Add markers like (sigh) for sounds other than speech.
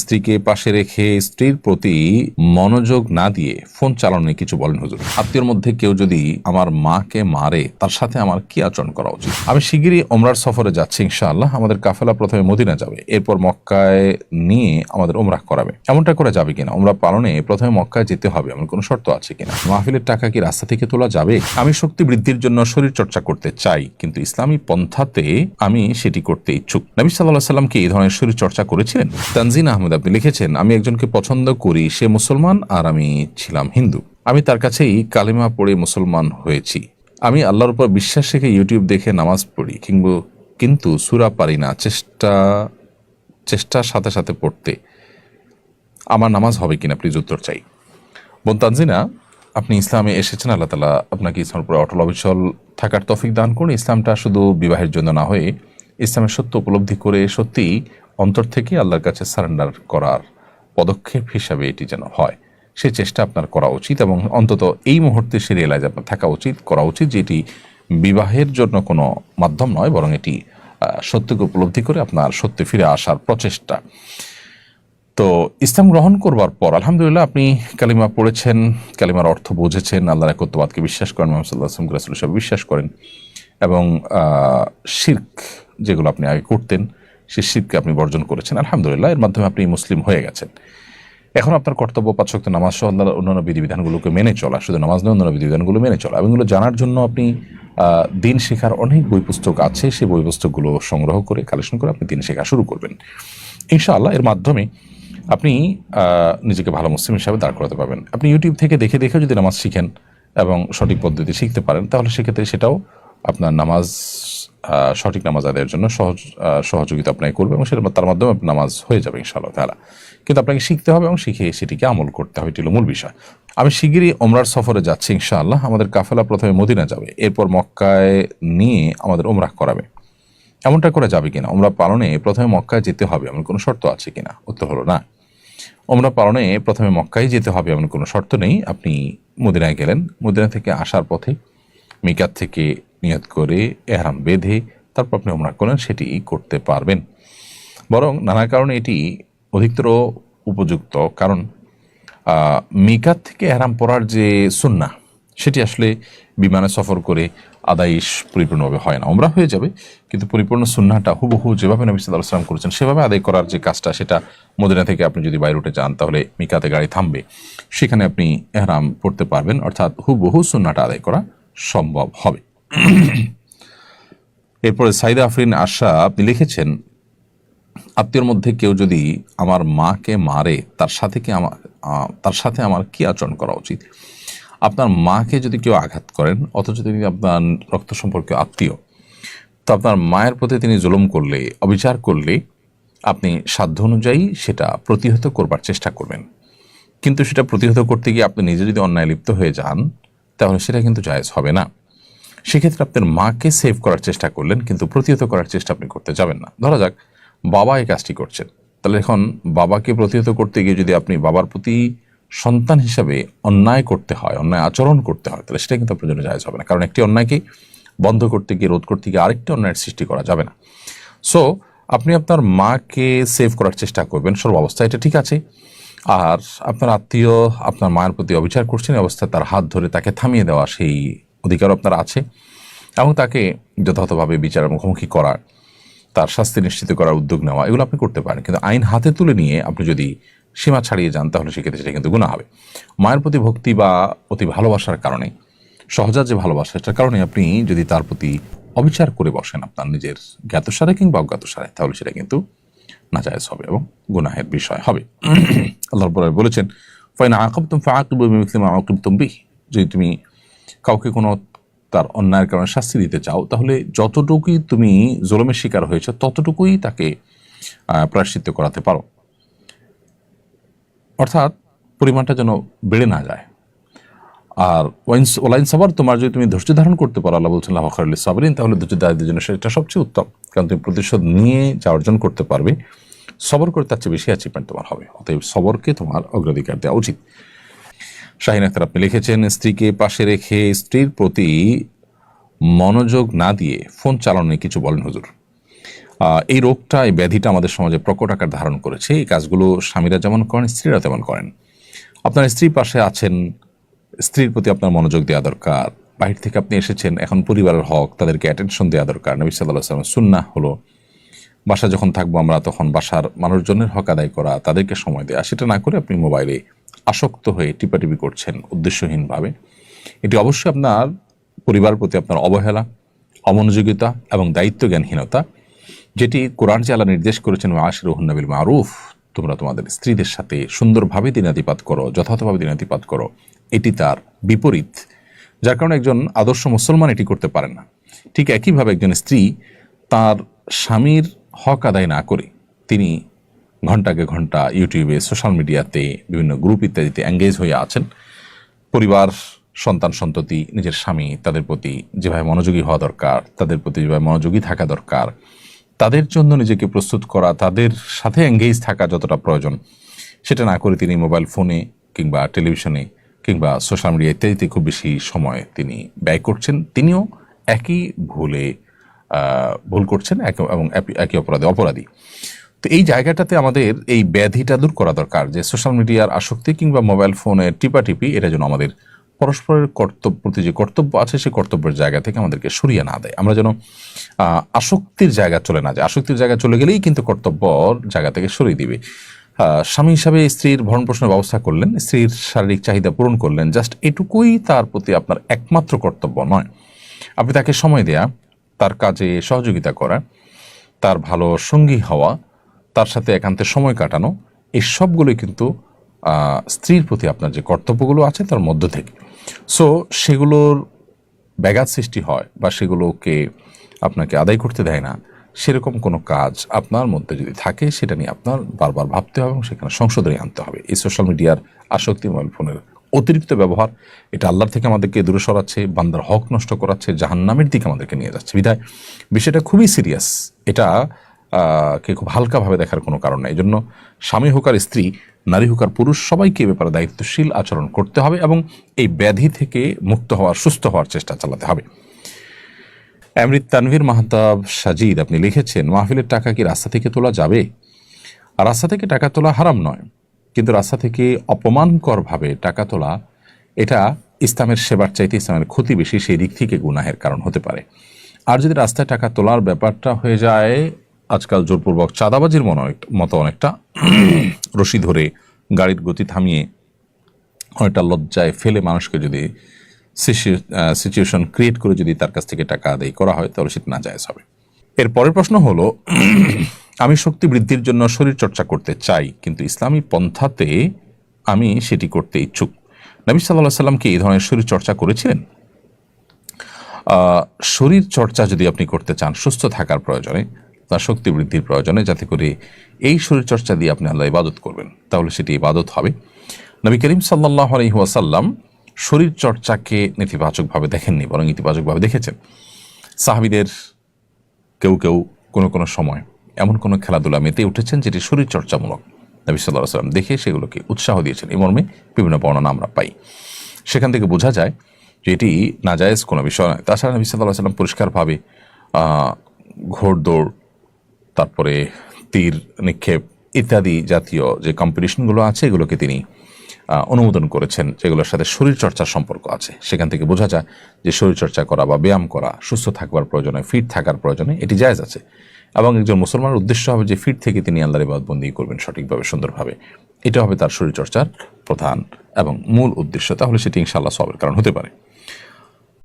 স্ত্রীকে পাশে রেখে স্ত্রীর প্রতি মনোযোগ না দিয়ে ফোন চালানো কিছু বলেন হুজুর। আত্মীয়র মধ্যে কেউ যদি আমার মাকে মারে, তার সাথে আমার কি আচরণ করা উচিত? আমি শিগগিরই ওমরার সফরে যাচ্ছি ইনশাআল্লাহ। আমাদের কাফেলা প্রথমে মদিনা যাবে, এরপর মক্কায় নিয়ে আমাদের ওমরাহ করাবে। এমনটা করা যাবে কিনা? ওমরা পালনে প্রথমে মক্কায় যেতে হবে, এমন কোনো শর্ত আছে কিনা? মাহফিলের টাকা কি রাস্তা থেকে তোলা যাবে? আমি শক্তি বৃদ্ধির জন্য শরীর চর্চা করতে চাই, কিন্তু ইসলামী পন্থাতে আমি সেটি করতে ইচ্ছুক। নবী সাল্লাহ সাল্লাম কি এই ধরনের শরীর চর্চা করেছিলেন? তানজিন আহমেদ আপনি লিখেছেন, আমি একজনকে পছন্দ করি, সে মুসলমান আর আমি ছিলাম হিন্দু। আমি তার কাছেই কালিমা পড়ে মুসলমান হয়েছি। আমি আল্লাহর উপর বিশ্বাস রেখে ইউটিউব দেখে নামাজ পড়ি, কিংবা, কিন্তু সুরা পারি না, চেষ্টা, চেষ্টার সাথে সাথে পড়তে। আমার নামাজ হবে কিনা প্লিজ উত্তর চাই। বোন তানজিনা, আপনি ইসলামে এসেছেন, আল্লাহ তালা আপনাকে ইসলামের উপরে অটল অবিচল থাকার তফিক দান করুন। ইসলামটা শুধু বিবাহের জন্য না হয়ে ইসলামের সত্য উপলব্ধি করে সত্যি অন্তর থেকে আল্লাহর কাছে সারেন্ডার করার পদক্ষেপ হিসাবে এটি যেন হয়। সে চেষ্টা আপনার করা উচিত এবং অন্তত এই মুহূর্তে সে রিয়েলাইজ আপনার থাকা উচিত, করা উচিত যে এটি বিবাহের জন্য কোনো মাধ্যম নয়, বরং এটি সত্যকে উপলব্ধি করে আপনার সত্যে ফিরে আসার প্রচেষ্টা। তো ইসলাম গ্রহণ করবার পর আলহামদুলিল্লাহ আপনি কালিমা পড়েছেন, কালিমার অর্থ বুঝেছেন, আল্লাহর একত্ববাদকে বিশ্বাস করেন, মোহাম্মদ সব বিশ্বাস করেন এবং শির্ক যেগুলো আপনি আগে করতেন সে শিরকে আপনি বর্জন করেছেন। আলহামদুলিল্লাহ, এর মাধ্যমে আপনি মুসলিম হয়ে গেছেন। এখন আপনার কর্তব্য পাঁচ শক্ত নামাজ সহ অন্যান্য বিধিবিধানগুলোকে মেনে চলা, শুধু নামাজ নয়, অন্যান্য বিধিবিধানগুলো মেনে চলা। এবং এগুলো জানার জন্য আপনি দিন শেখার অনেক বই পুস্তক আছে। সেই বই পুস্তকগুলো সংগ্রহ করে কালেকশন করে আপনি দিন শেখা শুরু করবেন। ইনশাআল্লাহ, এর মাধ্যমে আপনি নিজেকে ভালো মুসলিম হিসাবে দাঁড় করাতে পারবেন। আপনি ইউটিউব থেকে দেখে দেখে যদি নামাজ শিখেন এবং সঠিক পদ্ধতি শিখতে পারেন, তাহলে সেক্ষেত্রে সেটাও আপনার নামাজ সঠিক নামাজ আদায়ের জন্য সহজ সহযোগিতা আপনাকে করবে এবং সেটা তার মাধ্যমে নামাজ হয়ে যাবে ইনশাআল্লাহ তালা কিন্তু আপনাকে শিখতে হবে এবং শিখে সেটিকে আমল করতে হবে, এটি হলো মূল বিষয়। আমি শিগগিরই ওমরার সফরে যাচ্ছি ইনশাআল্লাহ। আমাদের কাফেলা প্রথমে মদিনা যাবে, এরপর মক্কায় নিয়ে আমাদের ওমরাহ করাবে। এমনটা করে যাবে কিনা? ওমরা পালনে প্রথমে মক্কায় যেতে হবে, এমন কোনো শর্ত আছে কিনা? উত্তর হলো না। ওমরা পালনে প্রথমে মক্কায় যেতে হবে, এমন কোনো শর্ত নেই। আপনি মদিনায় গেলেন। মদিনা থেকে আসার পথে মিকাত থেকে নিয়ত করে, এহরাম বেঁধে তারপর আপনি ওমরা করলেন, সেটি করতে পারবেন। বরং নানা কারণে এটি অধিকতর উপযুক্ত। কারণ মিকাত থেকে এহরাম পরার যে সুন্না সেটি আসলে বিমানে সফর করে আদাইশ পরিপূর্ণভাবে হয় না। ওমরা হয়ে যাবে, কিন্তু পরিপূর্ণ সুন্নাটা হুবহু যেভাবে নবী সাল্লাহ সাল্লাম করেছেন, সেভাবে আদায় করার যে কাজটা, সেটা মদিনা থেকে আপনি যদি বাইরে উঠে যান, তাহলে মিকাতে গাড়ি থামবে। সেখানে আপনি এহরাম পড়তে পারবেন, অর্থাৎ হুবহু সুন্নাটা আদায় করা সম্ভব হবে। এরপরে সাইদা আফরিন আশা আপনি লিখেছেন, আত্মীয়র মধ্যে কেউ যদি আমার মাকে মারে, তার সাথে কি আমার তার সাথে আমার কি আচরণ করা উচিত? আপনার মাকে যদি কেউ আঘাত করেন, অথচ তিনি আপনার রক্ত সম্পর্কে আত্মীয়, তো আপনার মায়ের প্রতি তিনি জুলুম করলে, অবিচার করলে, আপনি সাধ্য অনুযায়ী সেটা প্রতিহত করবার চেষ্টা করবেন। কিন্তু সেটা প্রতিহত করতে গিয়ে আপনি নিজে যদি অন্যায় লিপ্ত হয়ে যান, তাহলে সেটা কিন্তু জায়েজ হবে না। সেক্ষেত্রে আপনার মাকে সেভ করার চেষ্টা করলেন, কিন্তু প্রতিহত করার চেষ্টা আপনি করতে যাবেন না। ধরা যাক, বাবা এই কাজটি করছেন। তাহলে এখন বাবাকে প্রতিহত করতে গিয়ে যদি আপনি বাবার প্রতি সন্তান হিসাবে অন্যায় করতে হয়, অন্যায় আচরণ করতে হয়, তাহলে সেটা কিন্তু আপনার জন্য জায়জ হবে না। কারণ একটি অন্যায়কে বন্ধ করতে গিয়ে, রোধ করতে গিয়ে আরেকটি অন্যায়ের সৃষ্টি করা যাবে না। সো আপনি আপনার মাকে সেভ করার চেষ্টা করবেন সর্বাবস্থা এটা ঠিক আছে। আর আপনার আত্মীয়, আপনার মায়ের প্রতি অবিচার করছেন অবস্থায় তার হাত ধরে তাকে থামিয়ে দেওয়া সেই অধিকার আপনার আছে এবং তাকে যথাযথভাবে বিচারের মুখোমুখি করার, তার শাস্তি নিশ্চিত করার উদ্যোগ নেওয়া, এগুলো আপনি করতে পারেন। কিন্তু আইন হাতে তুলে নিয়ে আপনি যদি সীমা ছাড়িয়ে যান, তাহলে সেক্ষেত্রে সেটা কিন্তু গুণা হবে। মায়ের প্রতি ভক্তি বা অতি ভালোবাসার কারণে, সহজাত যে ভালোবাসা, সেটার কারণে আপনি যদি তার প্রতি অবিচার করে বসেন আপনার নিজের জ্ঞাতসারে কিংবা অজ্ঞাতসারে, তাহলে সেটা কিন্তু নাজায়জ হবে এবং গুনাহের বিষয় হবে। (clears throat) আল্লাহ বলেছেন, ফাইন আকিব তুম ফাকিব আকিব তুমবি যদি তুমি কাউকে কোনো তার অন্যায়ের কারণে শাস্তি দিতে চাও, তাহলে যতটুকুই তুমি জোলমের শিকার হয়েছে, ততটুকুই তাকে প্রায়শ্চিত্ত করাতে পারো। অর্থাৎ পরিমাণটা যেন বেড়ে না যায়। আর ওয়াইন ওলাইন সাবার, তোমার যদি তুমি ধৈর্য ধারণ করতে পারো, আল্লাহ বলছেন লাফাখরুল্লাহ সাবরিন তাহলে ধৈর্য দায়িত্বের জন্য সেটা সবচেয়ে উত্তম, কারণ তুমি প্রতিশোধ নিয়ে যা অর্জন করতে পারবে। সবর করে তার চেয়ে বেশি অ্যাচিভমেন্ট তোমার হবে। অতএব সবরকে তোমার অগ্রাধিকার দেওয়া উচিত। শাহিন আক্তার, আপনি লিখেছেন, স্ত্রীকে পাশে রেখে স্ত্রীর প্রতি মনোযোগ না দিয়ে ফোন চালানো কিছু বলেন হুজুর। এই রোগটা, এই ব্যাধিটা আমাদের সমাজে প্রকট আকার ধারণ করেছে। এই কাজগুলো স্বামীরা যেমন করেন, স্ত্রীরা তেমন করেন। আপনার স্ত্রী পাশে আছেন, স্ত্রীর প্রতি আপনার মনোযোগ দেওয়া দরকার। বাহির থেকে আপনি এসেছেন, এখন পরিবারের হক, তাদেরকে অ্যাটেনশন দেওয়া দরকার। নবী সাল্লাহ সাল্লাম সুন্না হলো বাসা যখন থাকব আমরা, তখন বাসার মানুষজনের হক আদায় করা, তাদেরকে সময় দেওয়া সেটা না করে আপনি মোবাইলে আসক্ত হয়ে টিপাটিপি করছেন উদ্দেশ্যহীনভাবে। এটি অবশ্যই আপনার পরিবার প্রতি আপনার অবহেলা, অমনোযোগিতা এবং দায়িত্বজ্ঞানহীনতা, যেটি কোরআন আল্লাহ নির্দেশ করেছেন আশির নবিল মারুফ তোমরা তোমাদের স্ত্রীদের সাথে সুন্দরভাবে দিনাতিপাত করো, যথাযথভাবে দিনাতিপাত করো, এটি তার বিপরীত, যার কারণে একজন আদর্শ মুসলমান এটি করতে পারেন না। ঠিক একইভাবে একজন স্ত্রী তার স্বামীর হক আদায় না করে তিনি ঘন্টাকে ঘণ্টা ইউটিউবে, সোশ্যাল মিডিয়াতে, বিভিন্ন গ্রুপ ইত্যাদিতে এঙ্গেজ হয়ে আছেন। পরিবার, সন্তান, সন্ততি, নিজের স্বামী, তাদের প্রতি যেভাবে মনোযোগী হওয়া দরকার, তাদের প্রতি যেভাবে মনোযোগী থাকা দরকার, তাদের জন্য নিজেকে প্রস্তুত করা, তাদের সাথে এঙ্গেজ থাকা যতটা প্রয়োজন, সেটা না করে তিনি মোবাইল ফোনে কিংবা টেলিভিশনে কিংবা সোশ্যাল মিডিয়া ইত্যাদিতে খুব বেশি সময় তিনি ব্যয় করছেন। তিনিও একই ভুলে ভুল করছেন এবং একই- অপরাধী অপরাধী। তো এই জায়গাটাতে আমাদের এই ব্যাধিটা দূর করা দরকার, যে সোশ্যাল মিডিয়ার আসক্তি কিংবা মোবাইল ফোনের টিপাটিপি, এটা যেন আমাদের পরস্পরের কর্তব্য প্রতি যে কর্তব্য আছে, সেই কর্তব্যের জায়গা থেকে আমাদেরকে সরিয়ে না দেয়। আমরা যেন আসক্তির জায়গা চলে না যায়। আসক্তির জায়গা চলে গেলেই কিন্তু কর্তব্যর জায়গা থেকে সরিয়ে দিবে। স্বামী হিসাবে স্ত্রীর ভরণ পোষণের ব্যবস্থা করলেন, স্ত্রীর শারীরিক চাহিদা পূরণ করলেন, জাস্ট এটুকুই তার প্রতি আপনার একমাত্র কর্তব্য নয়। আপনি তাকে সময় দেয়া তার কাজে সহযোগিতা করা, তার ভালো সঙ্গী হওয়া, তার সাথে একান্তে সময় কাটানো, এই সবগুলোই কিন্তু স্ত্রীর প্রতি আপনার যে কর্তব্যগুলো আছে তার মধ্য থেকে। সো, সেগুলোর ব্যাঘাত সৃষ্টি হয় বা সেগুলোকে আপনাকে আদায় করতে দেয় না, সেরকম কোনো কাজ আপনার মধ্যে যদি থাকে, সেটা নিয়ে আপনার বারবার ভাবতে হবে এবং সেখানে সংশোধনী আনতে হবে। এই সোশ্যাল মিডিয়ার আসক্তি মোবাইল ফোনের অতিরিক্ত ব্যবহার, এটা আল্লাহর থেকে আমাদেরকে দূরে সরাচ্ছে, বান্দার হক নষ্ট করাচ্ছে, জাহান্নামের দিকে আমাদেরকে নিয়ে যাচ্ছে। বিধায় বিষয়টা খুবই সিরিয়াস এটা কে খুব হালকাভাবে দেখার কোনো কারণ নেই। এই জন্য স্বামী হোক আর স্ত্রী, নারী হোক আর পুরুষ, সবাইকে এ ব্যাপারে দায়িত্বশীল আচরণ করতে হবে এবং এই ব্যাধি থেকে মুক্ত হওয়ার, সুস্থ হওয়ার চেষ্টা চালাতে হবে। অমৃত তানভীর মাহতাব সাজিদ, আপনি লিখেছেন, মাহফিলের টাকা কি রাস্তা থেকে তোলা যাবে? আর রাস্তা থেকে টাকা তোলা হারাম নয়। কিন্তু রাস্তা থেকে অপমানকরভাবে টাকা তোলা, এটা ইসলামের সেবার চাইতে ইসলামের ক্ষতি বেশি, সেই দিক থেকে গুনাহের কারণ হতে পারে। আর যদি রাস্তায় টাকা তোলার ব্যাপারটা হয়ে যায়, আজকাল জোরপূর্বক চাঁদাবাজির মনে মতো অনেকটা (clears throat) রশি ধরে গাড়ির গতি থামিয়ে অনেকটা লজ্জায় ফেলে মানুষকে যদি সিচুয়েশন ক্রিয়েট করে যদি তার কাছ থেকে টাকা আদায় করা হয়, তাহলে সেটা না জায়েজ হবে এর পরের প্রশ্ন হলো (clears throat) আমি শক্তি বৃদ্ধির জন্য শরীর চর্চা করতে চাই, কিন্তু ইসলামী পন্থাতে আমি সেটি করতে ইচ্ছুক। নবী সাল্লাহ সাল্লাম কি এই ধরনের শরীর চর্চা করেছিলেন? শরীর চর্চা যদি আপনি করতে চান, সুস্থ থাকার প্রয়োজনে, তার শক্তি বৃদ্ধির প্রয়োজনে, যাতে করে এই শরীর চর্চা দিয়ে আপনি আল্লাহ ইবাদত করবেন, তাহলে সেটি ইবাদত হবে। নবী করিম সাল্লাহ আলহিহাসাল্লাম শরীর চর্চাকে নেতিবাচকভাবে দেখেননি, বরং ইতিবাচকভাবে দেখেছেন। সাহাবিদের কেউ কেউ কোনো কোনো সময় এমন কোনো খেলাধুলা মেতে উঠেছেন যেটি শরীরচর্চামূলক। নবী সাল্লাহ সাল্লাম দেখে সেগুলোকে উৎসাহ দিয়েছেন। এই মর্মে বিভিন্ন বর্ণনা আমরা পাই। সেখান থেকে বোঝা যায় যে এটি নাজায়েজ কোনো বিষয় নয়। তাছাড়া নবী সাল্লাহ সাল্লাম পরিষ্কারভাবে ঘোড়দৌড়, তারপরে তীর, নিক্ষেপ ইত্যাদি জাতীয় যে কম্পিটিশনগুলো আছে, এগুলোকে তিনি অনুমোদন করেছেন যেগুলোর সাথে শরীরচর্চার সম্পর্ক আছে। সেখান থেকে বোঝা যায় যে শরীরচর্চা করা বা ব্যায়াম করা, সুস্থ থাকবার প্রয়োজনে ফিট থাকার প্রয়োজনে এটি জায়েজ আছে। এবং একজন মুসলমানের উদ্দেশ্য হবে যে ফিট থেকে তিনি আল্লাহর ইবাদবন্দি করবেন সঠিকভাবে, সুন্দরভাবে। এটা হবে তার শরীরচর্চার প্রধান এবং মূল উদ্দেশ্য। তাহলে সেটি ইনশাআল্লাহ সবের কারণ হতে পারে।